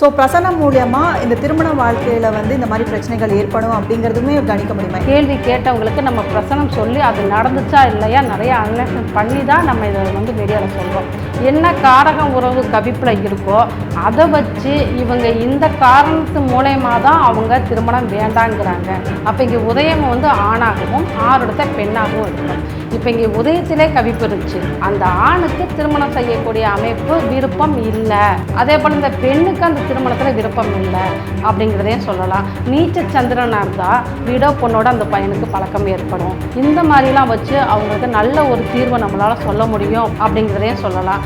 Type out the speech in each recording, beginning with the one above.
So பிரசனம் மூலியமாக இந்த திருமண வாழ்க்கையில் வந்து இந்த மாதிரி பிரச்சனைகள் ஏற்படும் அப்படிங்கிறதுமே கணிக்க முடியுமா? கேள்வி கேட்டவங்களுக்கு நம்ம பிரசனம் சொல்லி அது நடந்துச்சா இல்லையா நிறைய அனலைசன் பண்ணி தான் நம்ம இதை வந்து மீடியாவில் சொல்கிறோம் என்ன காரகம் உறவு கவிப்பில் இருக்கோ அதை வச்சு இவங்க இந்த காரணத்து மூலயமா தான் அவங்க திருமணம் வேண்டாங்கிறாங்க. அப்போ இங்கே உதயம் வந்து ஆணாகவும் ஆறுடத்த பெண்ணாகவும் இருக்கும் இப்போ இங்கே உதயத்திலே கவிப்பு இருந்துச்சு. அந்த ஆணுக்கு திருமணம் செய்யக்கூடிய அமைப்பு விருப்பம் இல்லை. அதே போல் இந்த பெண்ணுக்கு அந்த திருமணத்தில் விருப்பம் இல்லை அப்படிங்கிறதையும் சொல்லலாம். நீச்ச சந்திரனாக இருந்தால் வீடோ பொண்ணோட அந்த பையனுக்கு பழக்கம் ஏற்படும். இந்த மாதிரிலாம் வச்சு அவங்களுக்கு நல்ல ஒரு தீர்வை நம்மளால் சொல்ல முடியும் அப்படிங்கிறதையும் சொல்லலாம்.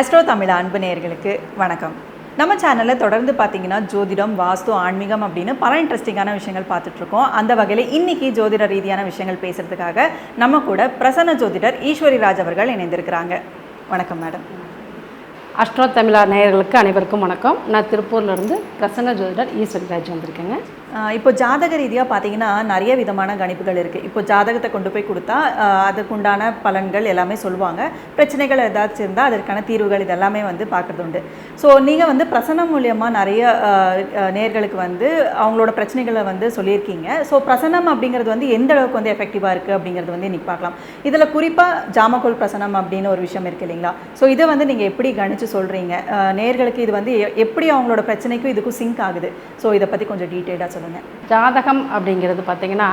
அஸ்ட்ரோ தமிழ் அன்பு நேயர்களுக்கு வணக்கம். நம்ம சேனலில் தொடர்ந்து பார்த்தீங்கன்னா ஜோதிடம் வாஸ்து ஆன்மீகம் அப்படின்னு பல இன்ட்ரெஸ்டிங்கான விஷயங்கள் பார்த்துட்ருக்கோம். அந்த வகையில் இன்றைக்கி ஜோதிட ரீதியான விஷயங்கள் பேசுகிறதுக்காக நம்ம கூட பிரசன்ன ஜோதிடர் ஈஸ்வரி ராஜ் அவர்கள் இணைந்திருக்கிறாங்க. வணக்கம் மேடம். அஷ்டோ தமிழா நேயர்களுக்கு அனைவருக்கும் வணக்கம். நான் திருப்பூர்லேருந்து பிரசன்ன ஜோதிடர் ஈஸ்வரிராஜ் வந்திருக்கேங்க. இப்போ ஜாதக ரீதியாக பார்த்தீங்கன்னா நிறைய விதமான கணிப்புகள் இருக்குது இப்போ ஜாதகத்தை கொண்டு போய் கொடுத்தா அதுக்குண்டான பலன்கள் எல்லாமே சொல்லுவாங்க. பிரச்சனைகள் ஏதாச்சும் இருந்தால் அதற்கான தீர்வுகள் இதெல்லாமே வந்து பார்க்குறது உண்டு. ஸோ நீங்கள் வந்து பிரசன்னம் மூலியமாக நிறைய நேர்களுக்கு வந்து அவங்களோட பிரச்சனைகளை வந்து சொல்லியிருக்கீங்க. ஸோ பிரசன்னம் அப்படிங்கிறது வந்து எந்த அளவுக்கு வந்து எஃபெக்டிவாக இருக்குது அப்படிங்கிறது வந்து இன்றைக்கி பார்க்கலாம். இதில் குறிப்பாக ஜாமக்கோல் பிரசனம் அப்படின்னு ஒரு விஷயம் இருக்குது இல்லைங்களா? ஸோ இதை வந்து நீங்கள் எப்படி கணிச்சு சொல்கிறீங்க நேர்களுக்கு இது வந்து எ- எப்படி அவங்களோட பிரச்சனைக்கும் இதுக்கும் சிங்க் ஆகுது? ஸோ இதை பற்றி கொஞ்சம் டீட்டெயிலாக சொல்லுங்கள் ஜாதகம் அப்படிங்கிறது பார்த்திங்கன்னா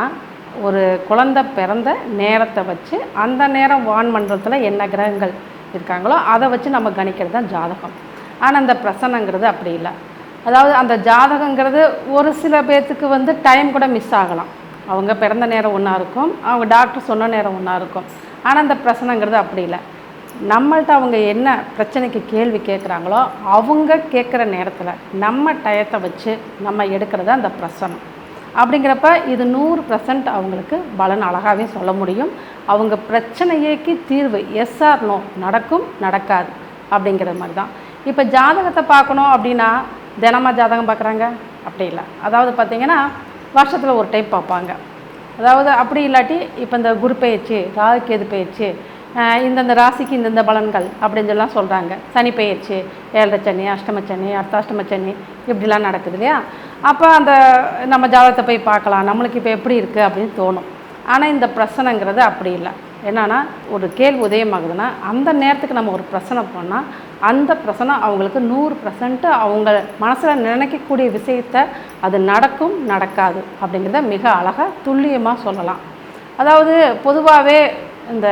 ஒரு குழந்தை பிறந்த நேரத்தை வச்சு அந்த நேரம் வான்மண்டலத்தில் என்ன கிரகங்கள் இருக்காங்களோ அதை வச்சு நம்ம கணிக்கிறது தான் ஜாதகம். ஆனால் அந்த பிரசனங்கிறது அப்படி இல்லை. அதாவது அந்த ஜாதகங்கிறது ஒரு சில பேர்த்துக்கு வந்து டைம் கூட மிஸ் ஆகலாம். அவங்க பிறந்த நேரம் ஒன்றா இருக்கும். அவங்க டாக்டர் சொன்ன நேரம் ஒன்றா இருக்கும். ஆனால் அந்த பிரசனங்கிறது அப்படி இல்லை. நம்மள்ட்ட அவங்க என்ன பிரச்சனைக்கு கேள்வி கேட்குறாங்களோ அவங்க கேட்குற நேரத்தில் நம்ம டயத்தை வச்சு நம்ம எடுக்கிறது அந்த பிரசனம். அப்படிங்கிறப்ப இது நூறு பர்சன்ட் அவங்களுக்கு பலன் அழகாகவே சொல்ல முடியும். அவங்க பிரச்சனையேக்கு தீர்வு எஸ் ஆர் நோ நடக்கும் நடக்காது அப்படிங்கிற மாதிரி தான். இப்போ ஜாதகத்தை பார்க்கணும் அப்படின்னா தினமாக ஜாதகம் பார்க்குறாங்க? அப்படி இல்லை. அதாவது பார்த்திங்கன்னா வருஷத்தில் ஒரு டைம் பார்ப்பாங்க. அதாவது அப்படி இல்லாட்டி இப்போ இந்த குரு பயிற்சி ராகுக்கேது கேது பயிற்சி இந்தந்த ராசிக்கு இந்தந்த பலன்கள் அப்படின்னு சொல்லலாம் சொல்கிறாங்க சனி பயிற்சி ஏழரை சனி அஷ்டம சனி அர்த்தாஷ்டம சனி இப்படிலாம் நடக்குது இல்லையா? அப்போ அந்த நம்ம ஜாதகத்தை போய் பார்க்கலாம். நம்மளுக்கு இப்போ எப்படி இருக்குது அப்படின்னு தோணும். ஆனால் இந்த பிரசனங்கிறது அப்படி இல்லை. என்னென்னா ஒரு கேள்வி உதயமாகுதுன்னா அந்த நேரத்துக்கு நம்ம ஒரு பிரச்சனை போனால் அந்த பிரச்சனை அவங்களுக்கு நூறு பர்சன்ட்டு அவங்க மனசில் நினைக்கக்கூடிய விஷயத்த அது நடக்கும் நடக்காது அப்படிங்கிறத மிக அழகாக துல்லியமாக சொல்லலாம். அதாவது பொதுவாகவே இந்த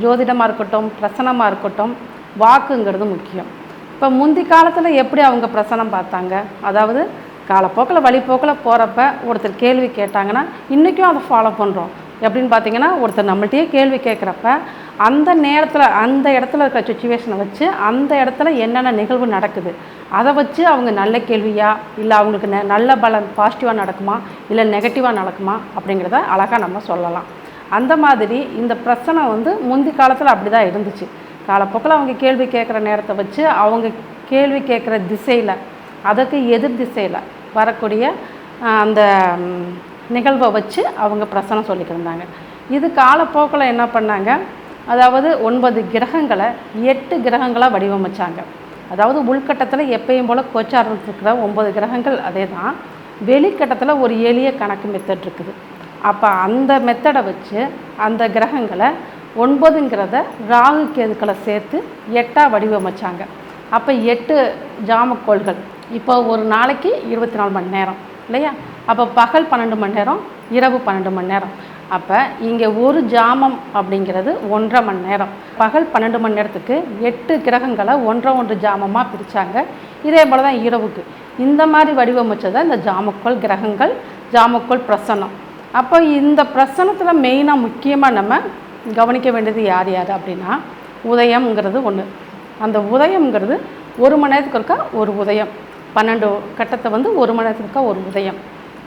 ஜோதிடமாக இருக்கட்டும் பிரசனமாக இருக்கட்டும் வாக்குங்கிறது முக்கியம். இப்போ முந்தி காலத்தில் எப்படி அவங்க பிரசனம் பார்த்தாங்க? அதாவது காலப்போக்கில் வழிப்போக்கில் போகிறப்ப ஒருத்தர் கேள்வி கேட்டாங்கன்னா இன்றைக்கும் அதை ஃபாலோ பண்ணுறோம் எப்படின்னு பார்த்தீங்கன்னா ஒருத்தர் நம்மள்ட்டயே கேள்வி கேட்குறப்ப அந்த நேரத்தில் அந்த இடத்துல இருக்கிற சுச்சுவேஷனை வச்சு அந்த இடத்துல என்னென்ன நிகழ்வு நடக்குது? அதை வச்சு அவங்க நல்ல கேள்வியா இல்லை அவங்களுக்கு ந- நல்ல பலன் பாசிட்டிவாக நடக்குமா இல்லை நெகட்டிவாக நடக்குமா அப்படிங்கிறத அழகாக நம்ம சொல்லலாம். அந்த மாதிரி இந்த பிரச்சனை வந்து முந்தி காலத்தில் அப்படி தான் இருந்துச்சு. காலப்போக்கில் அவங்க கேள்வி கேட்குற நேரத்தை வச்சு அவங்க கேள்வி கேட்குற திசையில் அதுக்கு எதிர் திசையில் வரக்கூடிய அந்த நிகழ்வை வச்சு அவங்க பிரசனம் சொல்லிக்கிருந்தாங்க இது காலப்போக்கில் என்ன பண்ணாங்க? அதாவது ஒன்பது கிரகங்களை எட்டு கிரகங்களாக வடிவமைச்சாங்க. அதாவது உள்கட்டத்தில் எப்பயும் போல் கோச்சாரத்தில் இருக்கிற ஒன்பது கிரகங்கள் அதே தான் வெளிக்கட்டத்தில் ஒரு எளிய கணக்கு மெத்தட் இருக்குது. அப்போ அந்த மெத்தடை வச்சு அந்த கிரகங்களை ஒன்பதுங்கிறத ராகு கேதுக்களை சேர்த்து எட்டாக வடிவமைச்சாங்க. அப்போ எட்டு ஜாமக்கோள்கள். இப்போ ஒரு நாளைக்கு இருபத்தி நாலு மணி நேரம் இல்லையா? அப்போ பகல் பன்னெண்டு மணி நேரம் இரவு பன்னெண்டு மணி நேரம். அப்போ இங்கே ஒரு ஜாமம் அப்படிங்கிறது ஒன்றரை மணி நேரம். பகல் பன்னெண்டு மணி நேரத்துக்கு எட்டு கிரகங்களை ஒன்றரை ஒன்று ஜாமமாக பிரித்தாங்க இதே போல் தான் இரவுக்கு. இந்த மாதிரி வடிவமைச்சதை இந்த ஜாமக்கோள் கிரகங்கள் ஜாமக்கோள் பிரசன்னம். அப்போ இந்த பிரசனத்தில் மெயினாக முக்கியமாக நம்ம கவனிக்க வேண்டியது யார் யார் அப்படின்னா உதயம்ங்கிறது ஒன்று அந்த உதயம்ங்கிறது ஒரு மணி நேரத்துக்கு இருக்கா ஒரு உதயம். பன்னெண்டு கட்டத்தை வந்து ஒரு மணி நேரத்துக்கு இருக்கா ஒரு உதயம்.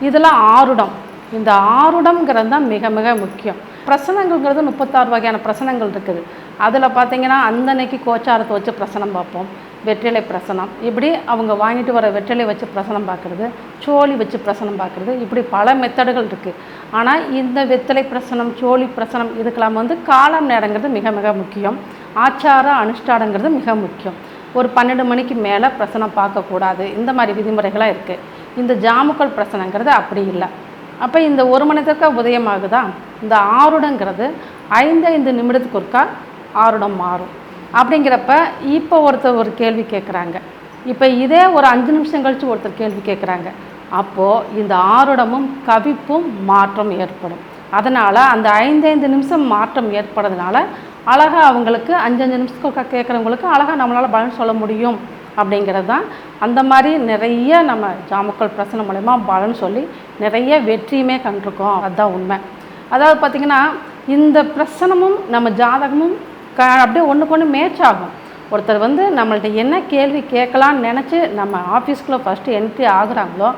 இதில் ஆருடம். இந்த ஆருடம்ங்கிறது தான் மிக மிக முக்கியம். பிரசனங்கள்ங்கிறது முப்பத்தாறு வகையான பிரசனங்கள் இருக்குது. அதில் பார்த்தீங்கன்னா அந்த அன்னைக்கு கோச்சாரத்தை வச்சு பிரசனம் பார்ப்போம். வெற்றிலை பிரசனம். இப்படி அவங்க வாங்கிட்டு வர வெற்றிலை வச்சு பிரசனம் பார்க்குறது சோழி வச்சு பிரசனம் பார்க்குறது இப்படி பல மெத்தடுகள் இருக்குது ஆனால் இந்த வெற்றிலை பிரசனம் சோழி பிரசனம் இதுக்கெல்லாம் வந்து காலம் நேரங்கிறது மிக மிக முக்கியம். ஆச்சார அனுஷ்டானங்கிறது மிக முக்கியம். ஒரு பன்னெண்டு மணிக்கு மேலே பிரசனம் பார்க்கக்கூடாது. இந்த மாதிரி விதிமுறைகளாக இருக்குது இந்த ஜாமுக்கள் பிரசனங்கிறது அப்படி இல்லை. அப்போ இந்த ஒரு மணி நேரத்துக்கு உதயமாகுதா? இந்த ஆருடங்கிறது ஐந்து ஐந்து நிமிடத்துக்கு ஒருக்கா ஆருடம் மாறும். அப்படிங்கிறப்ப இப்போ ஒருத்தர் ஒரு கேள்வி கேட்குறாங்க இப்போ இதே ஒரு அஞ்சு நிமிஷம் கழித்து ஒருத்தர் கேள்வி கேட்குறாங்க அப்போது இந்த ஆருடமும் கவிப்பும் மாற்றம் ஏற்படும். அதனால் அந்த ஐந்தைந்து நிமிஷம் மாற்றம் ஏற்படுறதுனால அழகாக அவங்களுக்கு அஞ்சஞ்சு நிமிஷத்துக்கு கேட்குறவங்களுக்கு அழகாக நம்மளால் பலன் சொல்ல முடியும். அப்படிங்கிறது தான் அந்த மாதிரி நிறைய நம்ம ஜாமுக்கள் பிரசனம் மூலயமா பலன் சொல்லி நிறைய வெற்றியுமே கண்டிருக்கோம். அதுதான் உண்மை. அதாவது பார்த்திங்கன்னா இந்த பிரசனமும் நம்ம ஜாதகமும் க அப்படியே ஒன்றுக்கு ஒன்று மேட்ச் ஆகும். ஒருத்தர் வந்து நம்மள்ட்ட என்ன கேள்வி கேட்கலான்னு நினச்சி நம்ம ஆஃபீஸ்க்குள்ளே ஃபஸ்ட்டு என்ட்ரி ஆகுறாங்களோ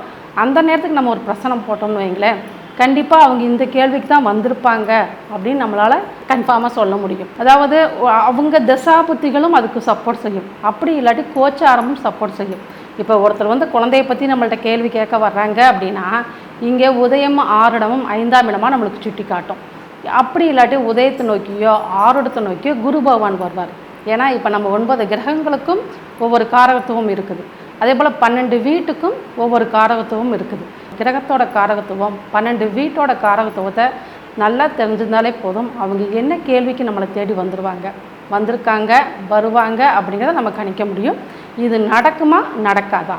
அந்த நேரத்துக்கு நம்ம ஒரு பிரசனம் போட்டோம்னு வைங்களேன் கண்டிப்பாக அவங்க இந்த கேள்விக்கு தான் வந்திருப்பாங்க அப்படின்னு நம்மளால் கன்ஃபார்மாக சொல்ல முடியும். அதாவது அவங்க தசாபுத்திகளும் அதுக்கு சப்போர்ட் செய்யும். அப்படி இல்லாட்டி கோச்சாரமும் சப்போர்ட் செய்யும். இப்போ ஒருத்தர் வந்து குழந்தைய பற்றி நம்மள்ட்ட கேள்வி கேட்க வர்றாங்க அப்படின்னா இங்கே உதயம் ஆறிடமும் ஐந்தாம் இடமாக நம்மளுக்கு சுட்டி காட்டும் அப்படி இல்லாட்டி உதயத்தை நோக்கியோ ஆரோடத்தை நோக்கியோ குரு பகவான் வருவார். ஏன்னா இப்போ நம்ம ஒன்பது கிரகங்களுக்கும் ஒவ்வொரு காரகத்துவம் இருக்குது. அதே போல் பன்னெண்டு வீட்டுக்கும் ஒவ்வொரு காரகத்துவம் இருக்குது. கிரகத்தோட காரகத்துவம் பன்னெண்டு வீட்டோட காரகத்துவத்தை நல்லா தெரிஞ்சிருந்தாலே போதும். அவங்க என்ன கேள்விக்கு நம்மளை தேடி வந்துடுவாங்க வந்திருக்காங்க வருவாங்க அப்படிங்கிறத நம்ம கணிக்க முடியும். இது நடக்குமா நடக்காதா?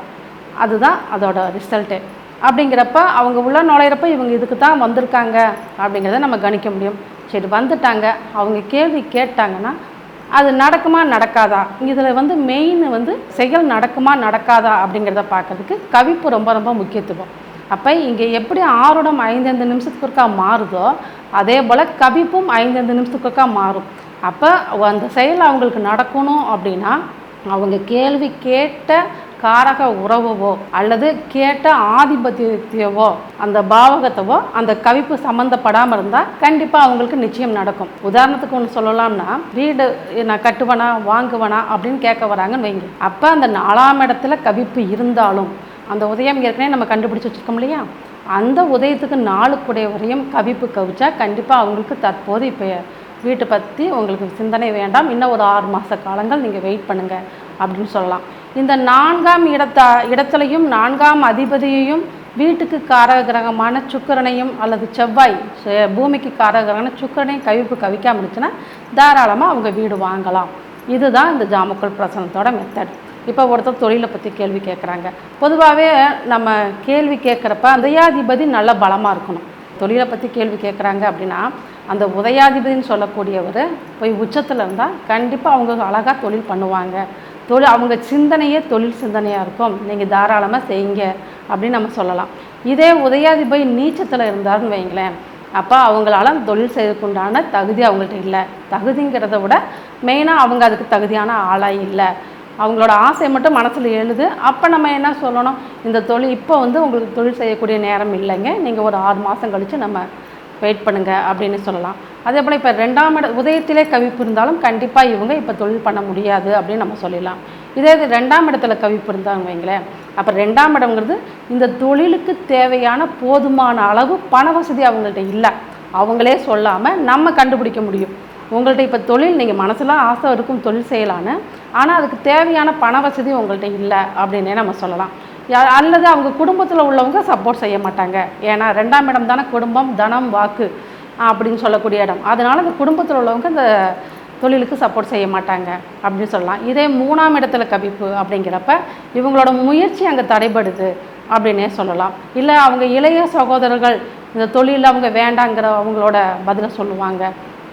அதுதான் அதோட ரிசல்ட்டு அப்படிங்கிறப்ப அவங்க உள்ள நுழையிறப்ப இவங்க இதுக்கு தான் வந்திருக்காங்க அப்படிங்கிறத நம்ம கணிக்க முடியும். சரி வந்துட்டாங்க. அவங்க கேள்வி கேட்டாங்கன்னா அது நடக்குமா நடக்காதா? இதில் வந்து மெயின் வந்து செயல் நடக்குமா நடக்காதா அப்படிங்கிறத பார்க்கறதுக்கு கவிப்பு ரொம்ப ரொம்ப முக்கியத்துவம். அப்போ இங்கே எப்படி ஆறுடம் ஐந்தைந்து நிமிஷத்துக்கு ஒருக்கா மாறுதோ அதே போல் கவிப்பும் ஐந்தைந்து நிமிஷத்துக்கு ஒருக்கா மாறும். அப்போ அந்த செயல் அவங்களுக்கு நடக்கணும் அப்படின்னா அவங்க கேள்வி கேட்ட காரக உறவவோ அல்லது கேட்ட ஆதிபத்தியத்தையவோ அந்த பாவகத்தவோ அந்த கவிப்பு சம்மந்தப்படாமல் இருந்தால் கண்டிப்பாக அவங்களுக்கு நிச்சயம் நடக்கும். உதாரணத்துக்கு ஒன்று சொல்லலாம்னா வீடு நான் கட்டுவனா வாங்குவனா அப்படின்னு கேட்க வராங்கன்னு வைங்க. அப்போ அந்த நாலாம் இடத்துல கவிப்பு இருந்தாலும் அந்த உதயம் ஏற்கனவே நம்ம கண்டுபிடிச்சி வச்சுருக்கோம் இல்லையா? அந்த உதயத்துக்கு நாளுக்குடையவரையும் கவிப்பு கவிச்சா கண்டிப்பாக அவங்களுக்கு தற்போது இப்போ வீட்டை பற்றி உங்களுக்கு சிந்தனை வேண்டாம். இன்னும் ஒரு ஆறு மாத காலங்கள் நீங்கள் வெயிட் பண்ணுங்கள் அப்படின்னு சொல்லலாம். இந்த நான்காம் இடத்த இடத்துலையும் நான்காம் அதிபதியையும் வீட்டுக்கு காரகிரகமான கிரகமான சுக்கிரனையும் அல்லது செவ்வாய் பூமிக்கு காரகிரகமான சுக்கரனையும் சுக்கிரனையும் கவிப்பு கவிக்காம இருந்துச்சுன்னா தாராளமாக அவங்க வீடு வாங்கலாம். இதுதான் இந்த ஜாமுக்கள் பிரசனத்தோட மெத்தட் இப்போ ஒருத்தர் தொழிலை பற்றி கேள்வி கேட்குறாங்க பொதுவாகவே நம்ம கேள்வி கேட்குறப்ப அந்த உதயாதிபதி நல்ல பலமாக இருக்கணும். தொழிலை பற்றி கேள்வி கேட்குறாங்க அப்படின்னா அந்த உதயாதிபதின்னு சொல்லக்கூடியவர் போய் உச்சத்தில் இருந்தால் கண்டிப்பாக அவங்க அழகாக தொழில் பண்ணுவாங்க. தொழில் அவங்க சிந்தனையே தொழில் சிந்தனையாக இருக்கும். நீங்கள் தாராளமாக செய்யுங்க அப்படின்னு நம்ம சொல்லலாம். இதே உதயாதிபதி நீச்சத்தில் இருந்தாருன்னு வைங்களேன். அப்போ அவங்களால தொழில் செய்யறதுக்குண்டான தகுதி அவங்கள்ட்ட இல்லை. தகுதிங்கிறத விட மெயினாக அவங்க அதுக்கு தகுதியான ஆளாக இல்லை. அவங்களோட ஆசை மட்டும் மனசில் எழுது. அப்போ நம்ம என்ன சொல்லணும்? இந்த தொழில் இப்போ வந்து உங்களுக்கு தொழில் செய்யக்கூடிய நேரம் இல்லைங்க. நீங்கள் ஒரு ஆறு மாதம் கழித்து நம்ம வெயிட் பண்ணுங்க அப்படின்னு சொல்லலாம். அதே போல் இப்போ ரெண்டாம் இட உதயத்திலே கவிப்பு இருந்தாலும் கண்டிப்பாக இவங்க இப்போ தொழில் பண்ண முடியாது அப்படின்னு நம்ம சொல்லிடலாம். இதே இது ரெண்டாம் இடத்துல கவிப்பு இருந்தாங்க வைங்களேன். அப்போ ரெண்டாம் இடம்ங்கிறது இந்த தொழிலுக்கு தேவையான போதுமான அளவு பண வசதி அவங்கள்ட்ட இல்லை. அவங்களே சொல்லாமல் நம்ம கண்டுபிடிக்க முடியும். உங்கள்ட்ட இப்போ தொழில் நீங்கள் மனசில் ஆசை இருக்கும் தொழில் செய்யலான்னு ஆனால் அதுக்கு தேவையான பண வசதி உங்கள்கிட்ட இல்லை அப்படின்னே நம்ம சொல்லலாம். அல்லது அவங்க குடும்பத்தில் உள்ளவங்க சப்போர்ட் செய்ய மாட்டாங்க. ஏன்னா ரெண்டாம் இடம் தானே குடும்பம் தனம் வாக்கு அப்படின்னு சொல்லக்கூடிய இடம். அதனால் அந்த குடும்பத்தில் உள்ளவங்க இந்த தொழிலுக்கு சப்போர்ட் செய்ய மாட்டாங்க அப்படின்னு சொல்லலாம். இதே மூணாம் இடத்துல கவிப்பு அப்படிங்கிறப்ப இவங்களோட முயற்சி அங்கே தடைபடுது அப்படின்னே சொல்லலாம். இல்லை அவங்க இளைய சகோதரர்கள் இந்த தொழிலில் அவங்க வேண்டாங்கிற அவங்களோட பதிலை சொல்லுவாங்க.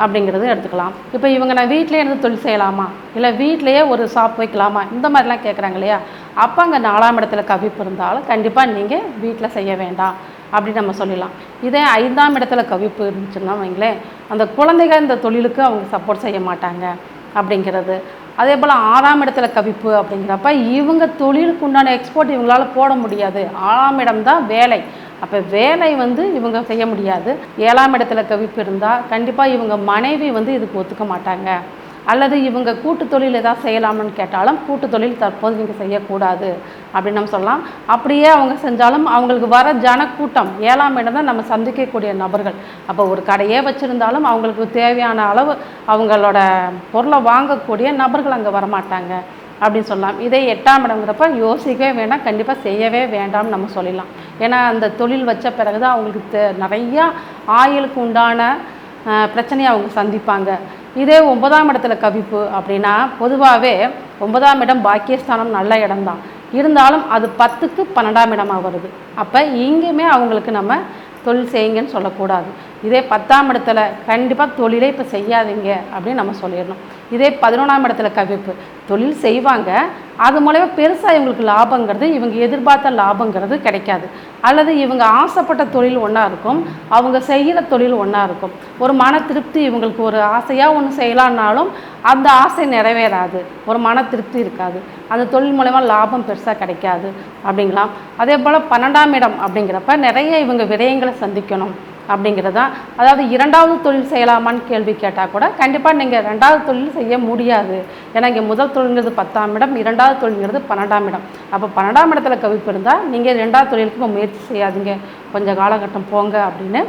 அப்படிங்கிறது எடுத்துக்கலாம். இப்போ இவங்க நான் வீட்டிலே இருந்து தொழில் செய்யலாமா? இல்லை வீட்டிலேயே ஒரு ஷாப் வைக்கலாமா? இந்த மாதிரிலாம் கேட்குறாங்க இல்லையா? அப்போ அங்கே நாலாம் இடத்துல கவிப்பு இருந்தாலும் கண்டிப்பாக நீங்கள் வீட்டில் செய்ய வேண்டாம் அப்படின்னு நம்ம சொல்லிடலாம். இதே ஐந்தாம் இடத்துல கவிப்பு இருந்துச்சுன்னா வைங்களேன் அந்த குழந்தைகள் இந்த தொழிலுக்கு அவங்க சப்போர்ட் செய்ய மாட்டாங்க அப்படிங்கிறது. அதே போல் ஆறாம் இடத்துல கவிப்பு அப்படிங்கிறப்ப இவங்க தொழிலுக்கு உண்டான எக்ஸ்போர்ட் இவங்களால போட முடியாது. ஆறாம் இடம் தான் வேலை. அப்போ வேலை வந்து இவங்க செய்ய முடியாது. ஏழாம் இடத்துல கவிப்பு இருந்தால் கண்டிப்பாக இவங்க மனைவி வந்து இதுக்கு ஒத்துக்க மாட்டாங்க. அல்லது இவங்க கூட்டு தொழில் ஏதாவது செய்யலாம்னு கேட்டாலும் கூட்டு தொழில் தற்போது நீங்கள் செய்யக்கூடாது அப்படின்னு நம்ம சொல்லலாம். அப்படியே அவங்க செஞ்சாலும் அவங்களுக்கு வர ஜனக்கூட்டம் ஏழாம் இடம் தான் நம்ம சந்திக்கக்கூடிய நபர்கள். அப்போ ஒரு கடையே வச்சுருந்தாலும் அவங்களுக்கு தேவையான அளவு அவங்களோட பொருளை வாங்கக்கூடிய நபர்கள் அங்கே வரமாட்டாங்க. அப்படின்னு சொல்லலாம். இதே எட்டாம் இடங்கிறப்ப யோசிக்கவே வேண்டாம் கண்டிப்பாக செய்யவே வேண்டாம்னு நம்ம சொல்லிடலாம். ஏன்னா அந்த தொழில் வச்ச பிறகு தான் அவங்களுக்கு தெ- நிறையா ஆயுளுக்கு உண்டான பிரச்சனையை அவங்க சந்திப்பாங்க. இதே ஒன்பதாம் இடத்துல கவிப்பு அப்படின்னா பொதுவாகவே ஒன்பதாம் இடம் பாக்கியஸ்தானம் நல்ல இடம்தான். இருந்தாலும் அது பத்துக்கு பன்னெண்டாம் இடமாக வருது. அப்போ இங்கேயுமே அவங்களுக்கு நம்ம தொழில் செய்யுங்கன்னு சொல்லக்கூடாது. இதே பத்தாம் இடத்துல கண்டிப்பாக தொழிலே இப்போ செய்யாதீங்க அப்படின்னு நம்ம சொல்லிடணும். இதே பதினொன்றாம் இடத்துல கவிப்பு. தொழில் செய்வாங்க. அது மூலயமா பெருசாக இவங்களுக்கு லாபங்கிறது இவங்க எதிர்பார்த்த லாபங்கிறது கிடைக்காது. அல்லது இவங்க ஆசைப்பட்ட தொழில் ஒன்றா இருக்கும் அவங்க செய்கிற தொழில் ஒன்றா இருக்கும். ஒரு மன திருப்தி இவங்களுக்கு ஒரு ஆசையாக ஒன்று செய்யலான்னாலும் அந்த ஆசை நிறைவேறாது. ஒரு மன திருப்தி இருக்காது. அந்த தொழில் மூலயமா லாபம் பெருசாக கிடைக்காது. அப்படிங்களாம் அதே போல் பன்னெண்டாம் இடம் அப்படிங்கிறப்ப நிறைய இவங்க விரயங்களை சந்திக்கணும். அப்படிங்கிறது? தான் அதாவது இரண்டாவது தொழில் செய்யலாமான்னு கேள்வி கேட்டால் கூட கண்டிப்பாக நீங்கள் ரெண்டாவது தொழில் செய்ய முடியாது. ஏன்னா இங்கே முதல் தொழில்ங்கிறது பத்தாம் இடம் இரண்டாவது தொழில்ங்கிறது பன்னெண்டாம் இடம். அப்போ பன்னெண்டாம் இடத்துல கவிப்பு இருந்தால் நீங்கள் ரெண்டாவது தொழிலுக்கு முயற்சி செய்யாதீங்க. கொஞ்சம் காலகட்டம் போங்க அப்படின்னு.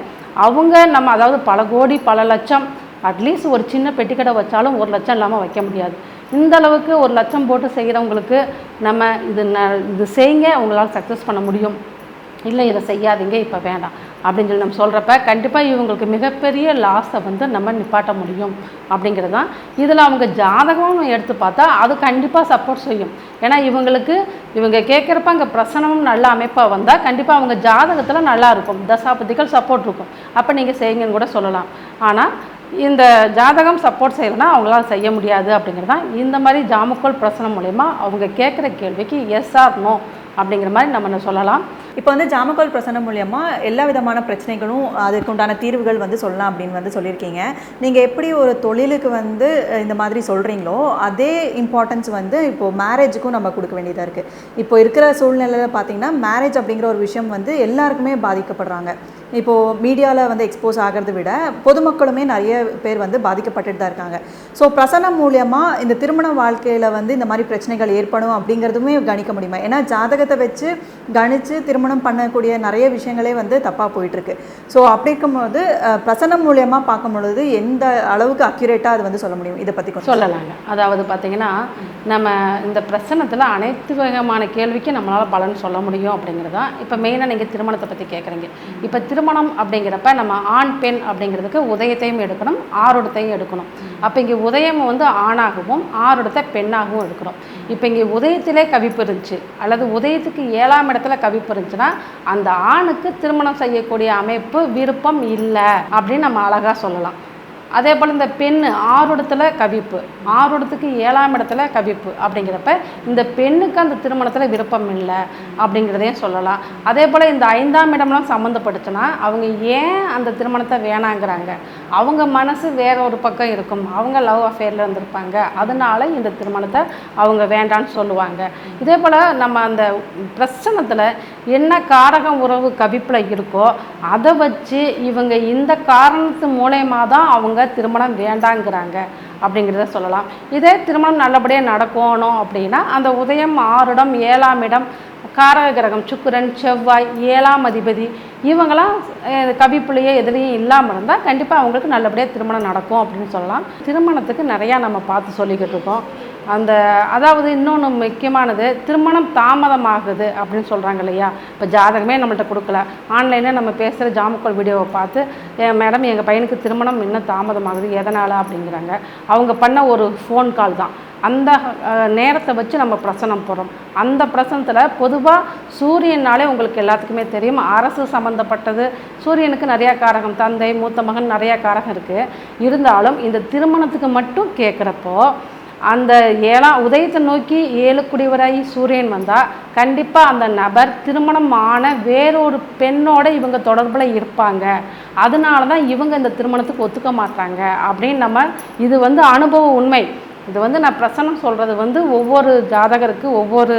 அவங்க நம்ம அதாவது பல கோடி பல லட்சம் அட்லீஸ்ட் ஒரு சின்ன பெட்டிக்கடை வச்சாலும் ஒரு லட்சம் இல்லாமல் வைக்க முடியாது. இந்த அளவுக்கு ஒரு லட்சம் போட்டு செய்கிறவங்களுக்கு நம்ம இது ந இது செய்யுங்க உங்களால் சக்ஸஸ் பண்ண முடியும். இல்லை இதை செய்யாதீங்க இப்போ வேண்டாம். அப்படின்னு சொல்லி நம்ம சொல்கிறப்ப கண்டிப்பாக இவங்களுக்கு மிகப்பெரிய லாஸை வந்து நம்ம நிப்பாட்ட முடியும் அப்படிங்கிறது தான். இதில் அவங்க ஜாதகம்னு எடுத்து பார்த்தா அது கண்டிப்பாக சப்போர்ட் செய்யும். ஏன்னா இவங்களுக்கு இவங்க கேட்குறப்ப அங்கே பிரசனமும் நல்ல அமைப்பாக வந்தால் கண்டிப்பாக அவங்க ஜாதகத்தில் நல்லா இருக்கும். தசாபதிகள் சப்போர்ட் இருக்கும். அப்போ நீங்கள் செய்யுங்கன்னு கூட சொல்லலாம். ஆனால் இந்த ஜாதகம் சப்போர்ட் செய்யலைன்னா அவங்களால செய்ய முடியாது அப்படிங்கிறது தான். இந்த மாதிரி ஜாமக்கோல் பிரசனம் மூலயமா அவங்க கேட்குற கேள்விக்கு எஸ் ஆர் நோ அப்படிங்கிற மாதிரி நம்ம சொல்லலாம். இப்போ வந்து ஜாமக்கோல் பிரசனம் மூலயமா எல்லா விதமான பிரச்சனைகளும் அதுக்குண்டான தீர்வுகள் வந்து சொல்லலாம் அப்படின்னு வந்து சொல்லியிருக்கீங்க. நீங்கள் எப்படி ஒரு தொழிலுக்கு வந்து இந்த மாதிரி சொல்கிறீங்களோ அதே இம்பார்ட்டன்ஸ் வந்து இப்போது மேரேஜுக்கும் நம்ம கொடுக்க வேண்டியதாக இருக்குது இப்போ இருக்கிற சூழ்நிலையில் பார்த்தீங்கன்னா மேரேஜ் அப்படிங்கிற ஒரு விஷயம் வந்து எல்லாருக்குமே பாதிக்கப்படுறாங்க. இப்போது மீடியாவில் வந்து எக்ஸ்போஸ் ஆகிறத விட பொதுமக்களுமே நிறைய பேர் வந்து பாதிக்கப்பட்டுட்டு தான் இருக்காங்க. ஸோ பிரசனம் மூலியமாக இந்த திருமண வாழ்க்கையில் வந்து இந்த மாதிரி பிரச்சனைகள் ஏற்படும் அப்படிங்கிறதுமே கணிக்க முடியுமா? ஏன்னா ஜாதகத்தை வச்சு கணித்து திருமணம் பண்ணக்கூடிய நிறைய விஷயங்களே வந்து தப்பாக போயிட்டுருக்கு. ஸோ அப்படி இருக்கும்போது பிரசனம் மூலியமாக பார்க்கும் பொழுது எந்த அளவுக்கு அக்யூரேட்டாக அது வந்து சொல்ல முடியும்? இதை பற்றி சொல்லலாங்க. அதாவது பார்த்தீங்கன்னா நம்ம இந்த பிரசனத்தில் அனைத்து விதமான கேள்விக்கு நம்மளால் பலன் சொல்ல முடியும் அப்படிங்கிறது தான் இப்போ மெயினாக நீங்கள் திருமணத்தை பற்றி கேட்குறீங்க இப்போ திருமணம் அப்படிங்கிறப்ப நம்ம ஆண் பெண் அப்படிங்கிறதுக்கு உதயத்தையும் எடுக்கணும் ஆருடத்தையும் எடுக்கணும். அப்போ இங்கே உதயம் வந்து ஆணாகவும் ஆருடத்தை பெண்ணாகவும் எடுக்கணும். இப்போ இங்கே உதயத்திலே கவிப்பு இருந்துச்சு. அல்லது உதயத்துக்கு ஏழாம் இடத்துல கவிப்பு இருந்துச்சுன்னா அந்த ஆணுக்கு திருமணம் செய்யக்கூடிய அமைப்பு விருப்பம் இல்லை அப்படின்னு நம்ம அழகாக சொல்லலாம். அதே போல் இந்த பெண் ஆறுடத்துல கவிப்பு ஆறுடத்துக்கு ஏழாம் இடத்துல கவிப்பு அப்படிங்கிறப்ப இந்த பெண்ணுக்கு அந்த திருமணத்தில் விருப்பம் இல்லை அப்படிங்கிறதையும் சொல்லலாம். அதே போல் இந்த ஐந்தாம் இடம்லாம் சம்மந்தப்பட்டுச்சுன்னா அவங்க ஏன் அந்த திருமணத்தை வேணாங்கிறாங்க. அவங்க மனசு வேற ஒரு பக்கம் இருக்கும். அவங்க லவ் அஃபேரில் இருந்திருப்பாங்க. அதனால இந்த திருமணத்தை அவங்க வேண்டான்னு சொல்லுவாங்க. இதே போல் நம்ம அந்த பிரச்சனத்தில் என்ன காரகம் உறவு கவிப்பில் இருக்கோ அதை வச்சு இவங்க இந்த காரணத்து மூலயமா தான் அவங்க திருமணம் வேண்டாங்கிறாங்க அப்படிங்கிறத சொல்லலாம். இதே திருமணம் நல்லபடியாக நடக்கணும் அப்படின்னா அந்த உதயம் ஆறிடம் ஏழாம் இடம் காரக கிரகம் சுக்கிரன் செவ்வாய் ஏழாம் அதிபதி இவங்களாம் கவிப்புலையே எதுலேயும் இல்லாமல் இருந்தால் கண்டிப்பாக அவங்களுக்கு நல்லபடியாக திருமணம் நடக்கும் அப்படின்னு சொல்லலாம். திருமணத்துக்கு நிறையா நம்ம பார்த்து சொல்லிக்கிட்டு இருக்கோம். அந்த அதாவது இன்னொன்று முக்கியமானது திருமணம் தாமதமாகுது அப்படின்னு சொல்கிறாங்க இல்லையா? இப்போ ஜாதகமே நம்மள்கிட்ட கொடுக்கல. ஆன்லைனில் நம்ம பேசுகிற ஜாமக்கோல் வீடியோவை பார்த்து "என் மேடம் எங்கள் பையனுக்கு திருமணம் இன்னும் தாமதமாகுது எதனால்? அப்படிங்கிறாங்க. அவங்க பண்ண ஒரு ஃபோன் கால் தான். அந்த நேரத்தை வச்சு நம்ம பிரசனம் போடுறோம். அந்த பிரசனத்தில் பொதுவாக சூரியனாலே உங்களுக்கு எல்லாத்துக்குமே தெரியும். அரசு சம்மந்தப்பட்டது சூரியனுக்கு நிறையா காரகம் தந்தை மூத்த மகன் நிறையா காரகம் இருக்குது இருந்தாலும் இந்த திருமணத்துக்கு மட்டும் கேட்குறப்போ அந்த ஏழாம் உதயத்தை நோக்கி ஏழு குடிவராகி சூரியன் வந்தால் கண்டிப்பாக அந்த நபர் திருமணம் ஆன வேறொரு பெண்ணோட இவங்க தொடர்பில் இருப்பாங்க. அதனால தான் இவங்க இந்த திருமணத்துக்கு ஒத்துக்க மாட்டாங்க அப்படின்னு நம்ம இது வந்து அனுபவ உண்மை. இது வந்து நான் பிரசனம் சொல்கிறது வந்து ஒவ்வொரு ஜாதகருக்கு ஒவ்வொரு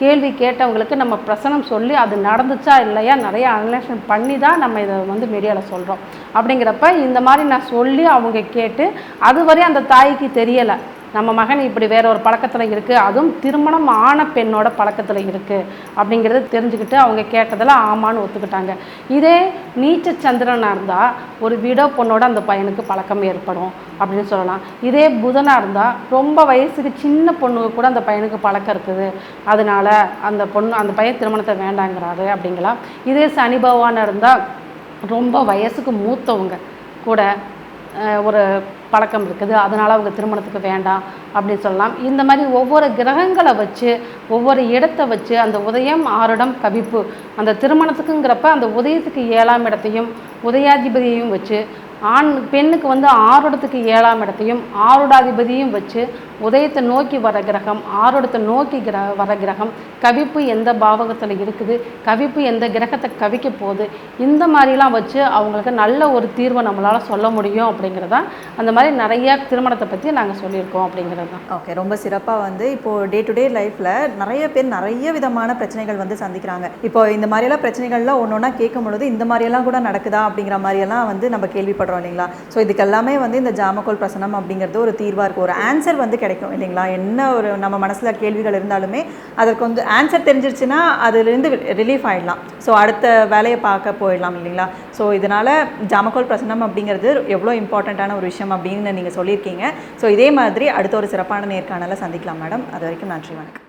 கேள்வி கேட்டவங்களுக்கு நம்ம பிரசனம் சொல்லி அது நடந்துச்சா இல்லையா நிறைய அனலேஷன் பண்ணி தான் நம்ம இதை வந்து மீடியாவில் சொல்கிறோம் அப்படிங்கிறப்ப இந்த மாதிரி நான் சொல்லி அவங்க கேட்டு அதுவரை அந்த தாய்க்கு தெரியலை. நம்ம மகன் இப்படி வேற ஒரு பழக்கத்தில் இருக்குது அதுவும் திருமணம் ஆன பெண்ணோட பழக்கத்தில் இருக்குது அப்படிங்கிறத தெரிஞ்சுக்கிட்டு அவங்க கேட்டதில் ஆமான்னு ஒத்துக்கிட்டாங்க. இதே நீச்ச சந்திரனாக இருந்தால் ஒரு விடோ பொண்ணோட அந்த பையனுக்கு பழக்கம் ஏற்படும் அப்படின்னு சொல்லலாம். இதே புதனாக இருந்தால் ரொம்ப வயசுக்கு சின்ன பொண்ணுக்கு கூட அந்த பையனுக்கு பழக்கம் இருக்குது. அதனால அந்த பொண்ணு அந்த பையன் திருமணத்தை வேண்டாங்கிறாரு அப்படிங்கலாம் இதே சனி பகவானாக இருந்தால் ரொம்ப வயசுக்கு மூத்தவங்க கூட ஒரு பழக்கம் இருக்குது. அதனால் அவங்க திருமணத்துக்கு வேண்டாம் அப்படின்னு சொல்லலாம். இந்த மாதிரி ஒவ்வொரு கிரகங்களை வச்சு ஒவ்வொரு இடத்தை வச்சு அந்த உதயம் ஆறிடம் கவிப்பு அந்த திருமணத்துக்குங்கிறப்ப அந்த உதயத்துக்கு ஏழாம் இடத்தையும் உதயாதிபதியையும் வச்சு ஆண் பெண்ணுக்கு வந்து ஆரோடத்துக்கு ஏழாம் இடத்தையும் ஆரோடாதிபதியும் வச்சு உதயத்தை நோக்கி வர கிரகம் ஆரோடத்தை நோக்கி கிர வர கிரகம் கவிப்பு எந்த பாவகத்தில் இருக்குது கவிப்பு எந்த கிரகத்தை கவிக்க போகுது இந்த மாதிரிலாம் வச்சு அவங்களுக்கு நல்ல ஒரு தீர்வை நம்மளால் சொல்ல முடியும் அப்படிங்கிறதான் அந்த மாதிரி நிறைய திருமணத்தை பற்றி நாங்கள் சொல்லியிருக்கோம் அப்படிங்கிறது தான். ஓகே ரொம்ப சிறப்பாக வந்து இப்போது டே டு டே லைஃப்பில் நிறைய பேர் நிறைய விதமான பிரச்சனைகள் வந்து சந்திக்கிறாங்க. இப்போ இந்த மாதிரியெல்லாம் பிரச்சனைகள்லாம் ஒன்று ஒன்றா கேட்கும் பொழுது இந்த மாதிரியெல்லாம் கூட நடக்குதா அப்படிங்கிற மாதிரியெல்லாம் வந்து நம்ம கேள்விப்படுறோம் இல்லைங்களா? ஸோ இதுக்கெல்லாமே வந்து இந்த ஜாமக்கோல் பிரசனம் அப்படிங்கிறது ஒரு தீர்வாக இருக்கும். ஒரு ஆன்சர் வந்து கிடைக்கும் இல்லைங்களா? என்ன ஒரு நம்ம மனசில் கேள்விகள் இருந்தாலுமே அதற்கு வந்து ஆன்சர் தெரிஞ்சிருச்சுன்னா அதுலேருந்து ரிலீஃப் ஆகிடலாம் ஸோ அடுத்த வேலையை பார்க்க போயிடலாம் இல்லைங்களா? ஸோ இதனால் ஜாமக்கோல் பிரசனம் அப்படிங்கிறது எவ்வளோ இம்பார்ட்டண்ட்டான ஒரு விஷயம் அப்படின்னு நீங்கள் சொல்லியிருக்கீங்க. ஸோ இதே மாதிரி அடுத்த ஒரு சிறப்பான நேர்காணலை சந்திக்கலாம் மேடம். அது வரைக்கும் நன்றி வணக்கம்.